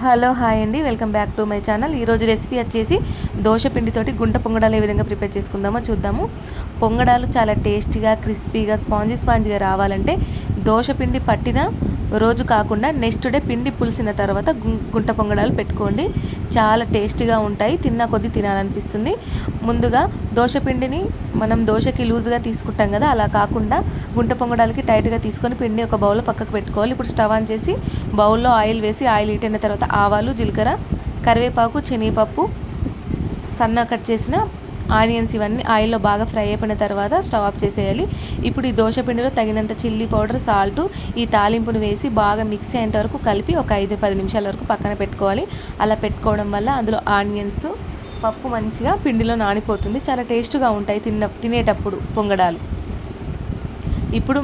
Hello hi అండి. Welcome back to my channel. ఈరోజు recipe వచ్చేసి దోశ పిండితోటి గుంట పొంగడాలు ఏ విధంగా ప్రిపేర్ చేసుకుందామో చూద్దాము. పొంగడాలు చాలా టేస్టీగా క్రిస్పీగా స్పాంజీ స్పాంజీగా రావాలంటే దోశ పిండి పట్టిన రోజు కాకుండా నెక్స్ట్ డే పిండి పులిసిన తర్వాత గుంట పొంగడాలు పెట్టుకోండి. చాలా టేస్టీగా ఉంటాయి. తిన్న కొద్దీ తినాలనిపిస్తుంది. ముందుగా దోశ పిండిని మనం దోశకి లూజ్గా తీసుకుంటాం కదా అలా కాకుండా గుంట పొంగడాలకి టైట్గా తీసుకొని పిండి ఒక బౌల్లో పక్కకు పెట్టుకోవాలి. ఇప్పుడు స్టవ్ ఆన్ చేసి బౌల్లో ఆయిల్ వేసి ఆయిల్ హీట్ అయిన తర్వాత ఆవాలు జీలకర్ర కరివేపాకు శనగపప్పు సన్న కట్ చేసిన ఆనియన్స్ ఇవన్నీ ఆయిల్లో బాగా ఫ్రై అయిపోయిన తర్వాత స్టవ్ ఆఫ్ చేసేయాలి. ఇప్పుడు ఈ దోశ పిండిలో తగినంత చిల్లీ పౌడర్ సాల్ట్ ఈ తాలింపును వేసి బాగా మిక్స్ అయ్యేంత వరకు కలిపి ఒక ఐదు పది నిమిషాల వరకు పక్కన పెట్టుకోవాలి. అలా పెట్టుకోవడం వల్ల అందులో ఆనియన్స్ పప్పు మంచిగా పిండిలో నానిపోతుంది. చాలా టేస్ట్గా ఉంటాయి తిన్న తినేటప్పుడు పొంగడాలు. ఇప్పుడు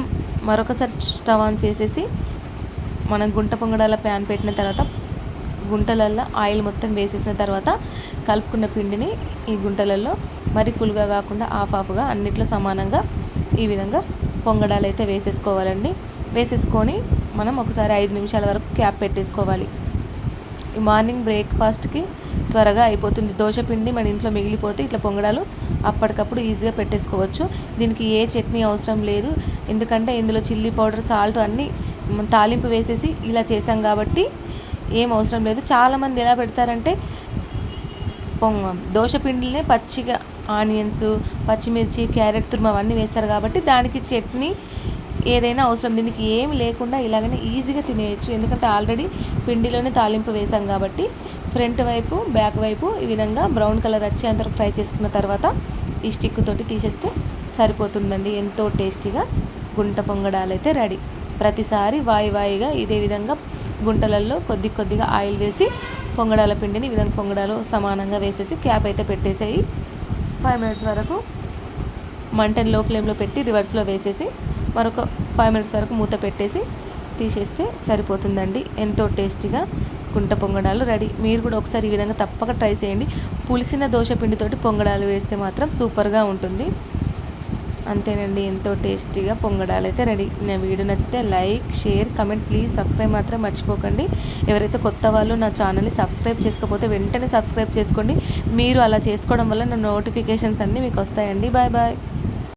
మరొకసారి స్టవ్ ఆన్ చేసేసి మనం గుంట పొంగడాల ప్యాన్ పెట్టిన తర్వాత గుంటలల్లో ఆయిల్ మొత్తం వేసేసిన తర్వాత కలుపుకున్న పిండిని ఈ గుంటలలో మరి ఫుల్గా కాకుండా ఆఫ్ ఆఫ్గా అన్నిట్లో సమానంగా ఈ విధంగా పొంగడాలు అయితే వేసేసుకోవాలండి. వేసేసుకొని మనం ఒకసారి ఐదు నిమిషాల వరకు క్యాప్ పెట్టేసుకోవాలి. ఈ మార్నింగ్ బ్రేక్ఫాస్ట్కి త్వరగా అయిపోతుంది. దోశ పిండి మన ఇంట్లో మిగిలిపోతే ఇట్లా పొంగడాలు అప్పటికప్పుడు ఈజీగా పెట్టేసుకోవచ్చు. దీనికి ఏ చట్నీ అవసరం లేదు. ఎందుకంటే ఇందులో చిల్లీ పౌడర్ సాల్ట్ అన్నీ తాలింపు వేసేసి ఇలా చేసాం కాబట్టి ఏం అవసరం లేదు. చాలామంది ఎలా పెడతారంటే పొంగ దోశ పిండినే పచ్చిగా ఆనియన్స్ పచ్చిమిర్చి క్యారెట్ తురుము అవన్నీ వేస్తారు కాబట్టి దానికి చట్నీ ఏదైనా అవసరం. దీనికి ఏం లేకుండా ఇలాగనే ఈజీగా తినేయచ్చు. ఎందుకంటే ఆల్రెడీ పిండిలోనే తాలింపు వేసాం కాబట్టి ఫ్రంట్ వైపు బ్యాక్ వైపు ఈ విధంగా బ్రౌన్ కలర్ వచ్చేంత వరకు ఫ్రై చేసుకున్న తర్వాత ఈ స్టిక్ తోటి తీసేస్తే సరిపోతుందండి. ఎంతో టేస్టీగా గుంట పొంగడాలు అయితే రెడీ. ప్రతిసారి వాయి వాయిగా ఇదే విధంగా గుంటలలో కొద్ది కొద్దిగా ఆయిల్ వేసి పొంగడాల పిండిని ఈ విధంగా పొంగడాలు సమానంగా వేసేసి క్యాప్ అయితే పెట్టేసేయి. ఫైవ్ మినిట్స్ వరకు. మంటని లో ఫ్లేమ్లో పెట్టి రివర్స్లో వేసేసి మరొక ఫైవ్ మినిట్స్ వరకు మూత పెట్టేసి తీసేస్తే సరిపోతుందండి. ఎంతో టేస్టీగా గుంట పొంగడాలు రెడీ. మీరు కూడా ఒకసారి ఈ విధంగా తప్పక ట్రై చేయండి. పులిసిన దోశ పిండితోటి పొంగడాలు వేస్తే మాత్రం సూపర్గా ఉంటుంది. అంతేనండి ఎంతో టేస్టీగా పొంగడాలు అయితే రెడీ. నా వీడియో నచ్చితే like share comment please subscribe మాత్రం మర్చిపోకండి. ఎవరైతే కొత్త వాళ్ళు నా ఛానల్ని సబ్స్క్రైబ్ చేసుకోకపోతే వెంటనే సబ్స్క్రైబ్ చేసుకోండి. మీరు అలా చేసుకోవడం వల్ల నా నోటిఫికేషన్స్ అన్నీ మీకు వస్తాయండి. Bye bye.